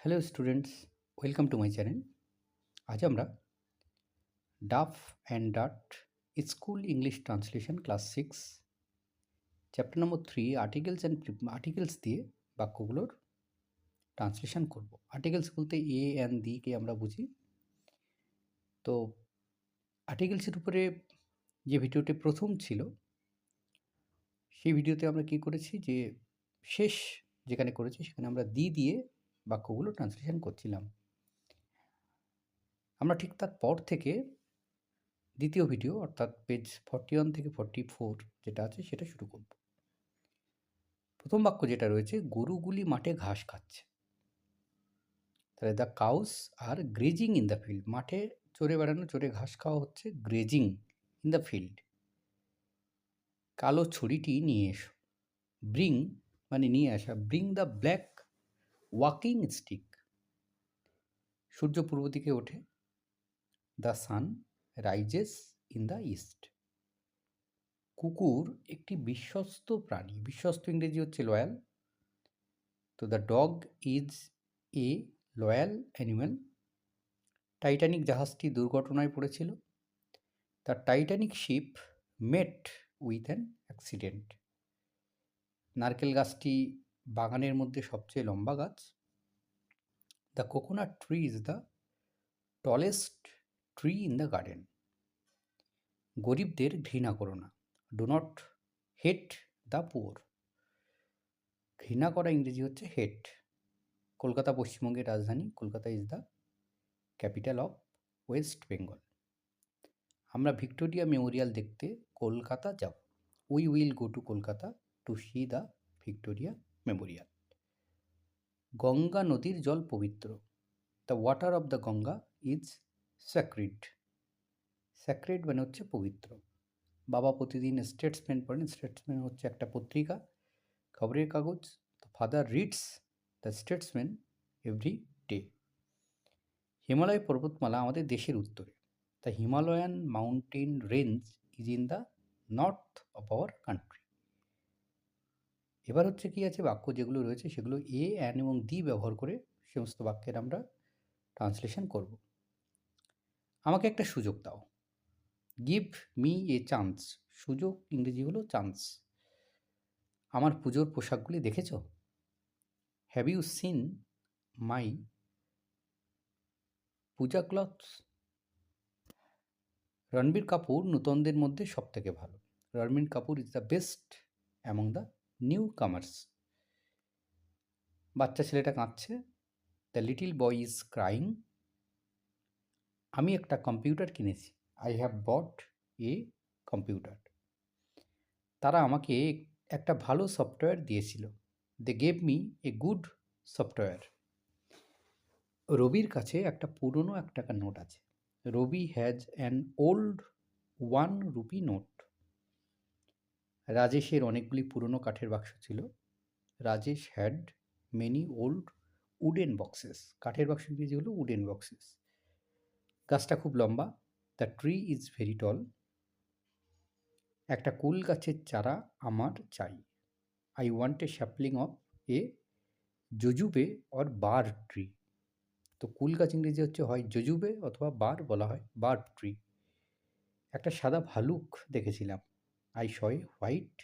Hello students welcome to my channel আজ আমরা Duff and Dutt school English translation class six, chapter number three, articles and articles দিয়ে বাক্যগুলোর translation করব। Articles বলতে এ and দিকে আমরা বুঝি। তো আর্টিকেলসের উপরে যে ভিডিওটি প্রথম ছিল, সেই ভিডিওতে আমরা কি করেছি যে শেষ যেখানে করেছি সেখানে আমরা দি দিয়ে বাক্যগুলো ট্রান্সলেশন করছিলাম। আমরা ঠিক তার পর থেকে দ্বিতীয় ভিডিও অর্থাৎ পেজ ফর্টি ওয়ান থেকে ফর্টি ফোর যেটা আছে সেটা শুরু করব। প্রথম বাক্য যেটা রয়েছে গরুগুলি মাঠে ঘাস খাচ্ছে। তাহলে the cows are grazing in the field মাঠে চড়ে বেড়ানো চড়ে ঘাস খাওয়া হচ্ছে গ্রেজিং ইন দ্য ফিল্ড কালো ছড়িটি নিয়ে এসো। ব্রিং মানে নিয়ে আসা। Bring the black walking stick. সূর্য পূর্ব দিকে ওঠে। The sun rises in the east. কুকুর একটি বিশ্বস্ত প্রাণী। বিশ্বস্ত ইংরেজি হচ্ছে লয়াল। তো the dog is a loyal animal Titanic জাহাজটি দুর্ঘটনায় পড়েছিল। The Titanic ship met with an accident. নারকেল গাছটি বাগানের মধ্যে সবচেয়ে লম্বা গাছ? The coconut tree is the tallest tree in the garden গরিবদের ঘৃণা করো না। Do not hate the poor ঘৃণা করা ইংরেজি হচ্ছে হেট কলকাতা পশ্চিমবঙ্গের রাজধানী, Kolkata is the capital of West Bengal আমরা ভিক্টোরিয়া মেমোরিয়াল দেখতে কলকাতা যাব। We will go to Kolkata to see the Victoria Memorial Ganga নদীর জল পবিত্র। The water of the Ganga is sacred sacred মানে হচ্ছে পবিত্র। বাবা প্রতিদিন স্টেটসম্যান পড়েন। স্টেটসম্যান হচ্ছে একটা পত্রিকা, খবরের কাগজ। The father reads the Statesman every day Himalaya পর্বতমালা আমাদের দেশের উত্তরে। The Himalayan mountain range is in the north of our country এবার হচ্ছে কি আছে? বাক্য যেগুলো রয়েছে সেগুলো এ অ্যান এবং দি ব্যবহার করে সমস্ত বাক্যের আমরা ট্রান্সলেশন করব। আমাকে একটা সুযোগ দাও। গিভ মি এ চান্স সুযোগ ইংরেজি হলো চান্স আমার পুজোর পোশাকগুলি দেখেছ? Have you seen my puja clothes Ranbir Kapoor নূতনদের মধ্যে সব থেকে ভালো। Ranbir Kapoor is the best among the newcomers. বাচ্চা ছেলেটা কাঁদছে। The little boy is crying. আমি একটা কম্পিউটার কিনেছি। I have bought a computer. তারা আমাকে একটা ভালো সফটওয়্যার দিয়েছিল। They gave me a good software. রবির কাছে একটা পুরনো এক টাকার নোট আছে। Rabi has an old one rupee note. রাজেশের অনেকগুলি পুরনো কাঠের বাক্স ছিল। Rajesh had many old wooden boxes কাঠের বাক্স ইংরেজি হলো উডেন বক্সেস গাছটা খুব লম্বা। The tree is very tall একটা কুল গাছের চারা আমার চাই। I want a sapling of a jujube or ber tree তো কুল গাছ ইংরেজি হচ্ছে হয় জজুবে অথবা বার বলা হয় বার ট্রি একটা সাদা ভালুক দেখেছিলাম। আই শয় হোয়াইট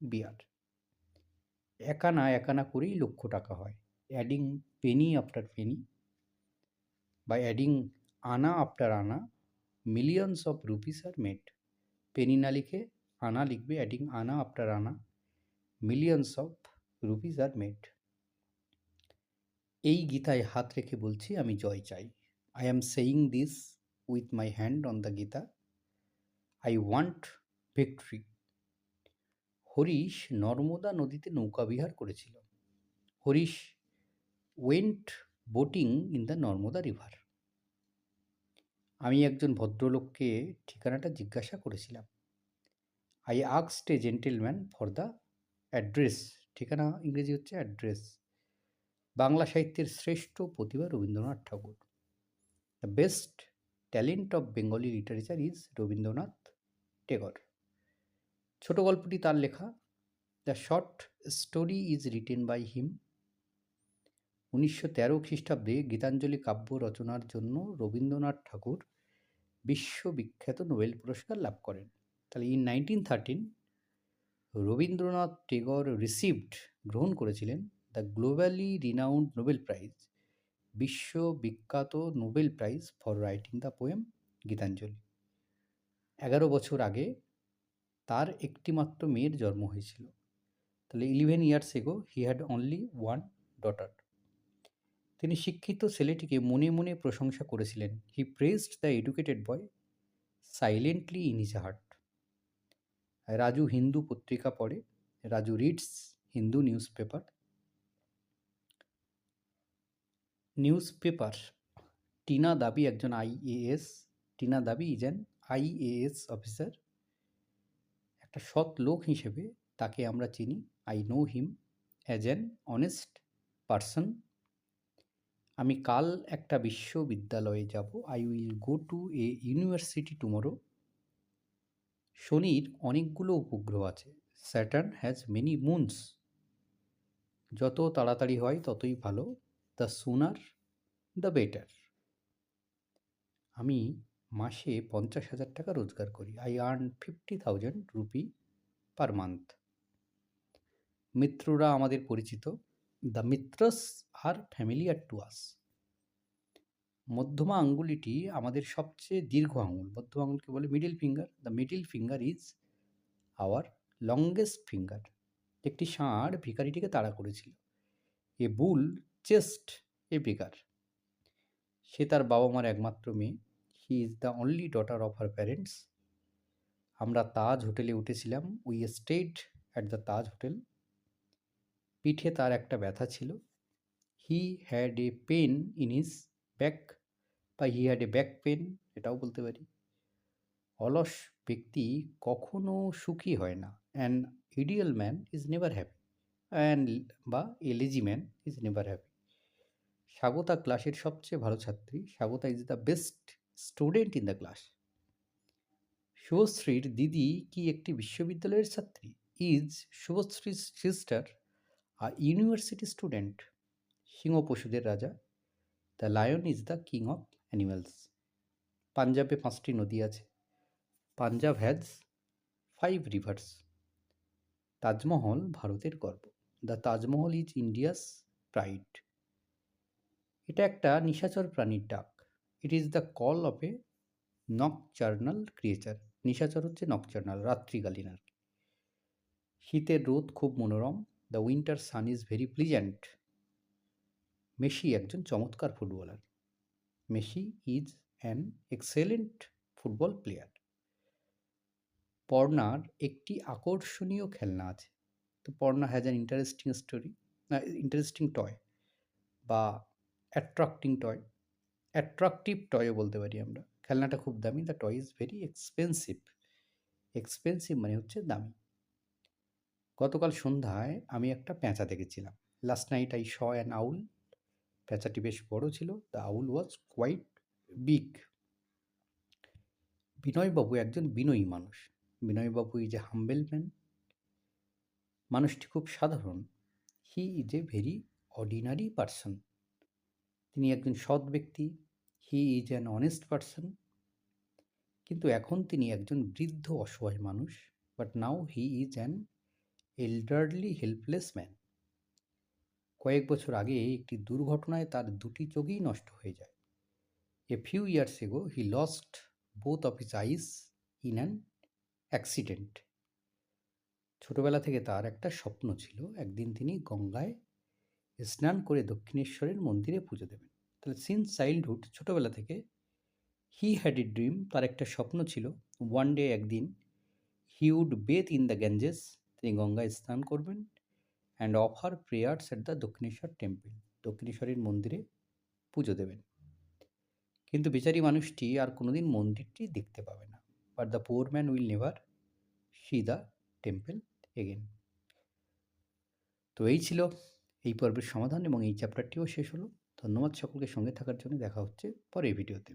বিয়ার একানা একানা করেই লক্ষ টাকা হয়। অ্যাডিং পেনি আফটার পেনি বা adding anna after anna, millions of rupees are made. Penny না লিখে আনা লিখবে, adding anna after anna, millions of rupees are made. এই গীতায় হাত রেখে বলছি, আমি জয় চাই। I am saying this with my hand on the Gita. I want victory Harish Narmada নদীতে নৌকাবিহার করেছিল। Harish went boating in the Narmada river. আমি একজন ভদ্রলোককে ঠিকানাটা জিজ্ঞাসা করেছিলাম। I আক্সড a gentleman for the address. ঠিকানা ইংরেজি হচ্ছে অ্যাড্রেস। বাংলা সাহিত্যের শ্রেষ্ঠ প্রতিভা Rabindranath Thakur. The best talent of Bengali literature is Rabindranath Tagore. ছোট গল্পটি তার লেখা, the short story is written by him. উনিশশো তেরো খ্রিস্টাব্দে গীতাঞ্জলি কাব্য রচনার জন্য রবীন্দ্রনাথ ঠাকুর বিশ্ববিখ্যাত নোবেল পুরস্কার লাভ করেন। তাহলে in nineteen thirteen Rabindranath Tagore received গ্রহণ করেছিলেন the globally renowned Nobel prize বিশ্ববিখ্যাত Nobel prize for writing the poem Gitanjali এগারো বছর আগে তার একটিমাত্র মেয়ের জন্ম হয়েছিল। তাহলে eleven years ago he had only one daughter তিনি শিক্ষিত ছেলেটিকে মনে মনে প্রশংসা করেছিলেন। He praised the educated boy silently in his heart Raju Hindu পত্রিকা পড়ে, Raju reads Hindu newspaper newspaper Tina Dabi একজন আইএএস টিনা দাবি ইজ অ্যান আইএএস অফিসার একটা সৎ লোক হিসেবে তাকে আমরা চিনি। I know him as an honest person আমি কাল একটা বিশ্ববিদ্যালয়ে যাব। I will go to a university tomorrow শনির অনেকগুলো উপগ্রহ আছে। স্যাটার্ন হ্যাজ মেনি মুনস যত তাড়াতাড়ি হয় ততই ভালো। দ্য সুনার দ্য বেটার আমি মাসে পঞ্চাশ হাজার টাকা রোজগার করি। I earn fifty thousand rupee per month মিত্ররা আমাদের পরিচিত। The Mitras are familiar to us মধ্যমা আঙ্গুলিটি আমাদের সবচেয়ে দীর্ঘ আঙুল মধ্যমা আঙুলকে বলে middle finger the middle finger is our longest finger একটি ষাঁড় ভিখারিটিকে তাড়া করেছিল। এ বুল, চেস্ট, এ বেকার সে তার বাবা মার একমাত্র মেয়ে। He is the only daughter of her parents আমরা তাজ হোটেলে উঠেছিলাম। We stayed at the Taj hotel পিঠে তার একটা ব্যথা ছিল। He had a pain in his back বা he had a back pain এটাও বলতে পারি। অলস ব্যক্তি কখনো সুখী হয় না। An idle man is never happy and বা a lazy man is never happy Swagata ক্লাসের সবচেয়ে ভালো ছাত্রী। Swagata is the best student in the class. শুভশ্রীর দিদি কি একটি বিশ্ববিদ্যালয়ের ছাত্রী? ইজ শুভশ্রীর সিস্টার আ ইউনিভার্সিটি স্টুডেন্ট? সিংহ পশুদের রাজা। The lion is the king of animals. পাঞ্জাবে পাঁচটি নদী আছে। Punjab has five rivers. Taj Mahal ভারতের গর্ব। The Taj Mahal is India's pride. এটা একটা নিশাচর প্রাণীর ডাক। It is the call of a nocturnal creature নিশাচর হচ্ছে নকচার্নাল রাত্রিকালীন আর কি। শীতের রোদ খুব মনোরম। The winter sun is very pleasant Messi একজন চমৎকার footballer. Messi is an excellent football player পর্নার একটি আকর্ষণীয় খেলনা আছে। তো Parna has an interesting story interesting toy বা অ্যাট্রাক্টিং টয় অ্যাট্রাকটিভ টয়ও বলতে পারি আমরা। খেলনাটা খুব দামি the toy is very expensive expensive মানে হচ্ছে দামি। গতকাল সন্ধ্যায় আমি একটা পেঁচা দেখেছিলাম। Last night I saw an owl পেঁচাটি বেশ বড় ছিল। The owl was quite big বিনয়বাবু একজন বিনয়ী মানুষ। বিনয়বাবু ইজ এ হাম্বেল ম্যান মানুষটি খুব সাধারণ। He is a very ordinary person তিনি একজন সৎ ব্যক্তি। He is an honest person. কিন্তু এখন তিনি একজন বৃদ্ধ অসহায় মানুষ। But now he is an elderly helpless man. কয়েক বছর আগে একটি দুর্ঘটনায় তার দুটি চোখই নষ্ট হয়ে যায়। A few years ago he lost both of his eyes in an accident. ছোটবেলা থেকে তার একটা স্বপ্ন ছিল। একদিন তিনি গঙ্গায় স্নান করে দক্ষিণেশ্বরের মন্দিরে পুজো দেবেন। তাহলে সিন্স চাইল্ডহুড ছোটোবেলা থেকে হি হ্যাড এ ড্রিম তার একটা স্বপ্ন ছিল ওয়ান ডে একদিন he would bathe in the Ganges তিনি গঙ্গায় স্নান করবেন and offer prayers at the Dakshineswar temple দক্ষিণেশ্বরের মন্দিরে পুজো দেবেন। কিন্তু বেচারি মানুষটি আর কোনোদিন মন্দিরটি দেখতে পাবে না। But the poor man will never see the temple again তো এই ছিল এই পর্বের সমাধান এবং এই চ্যাপ্টারটিও শেষ হলো। ধন্যবাদ সকলকে সঙ্গে থাকার জন্য। দেখা হচ্ছে পরের ভিডিওতে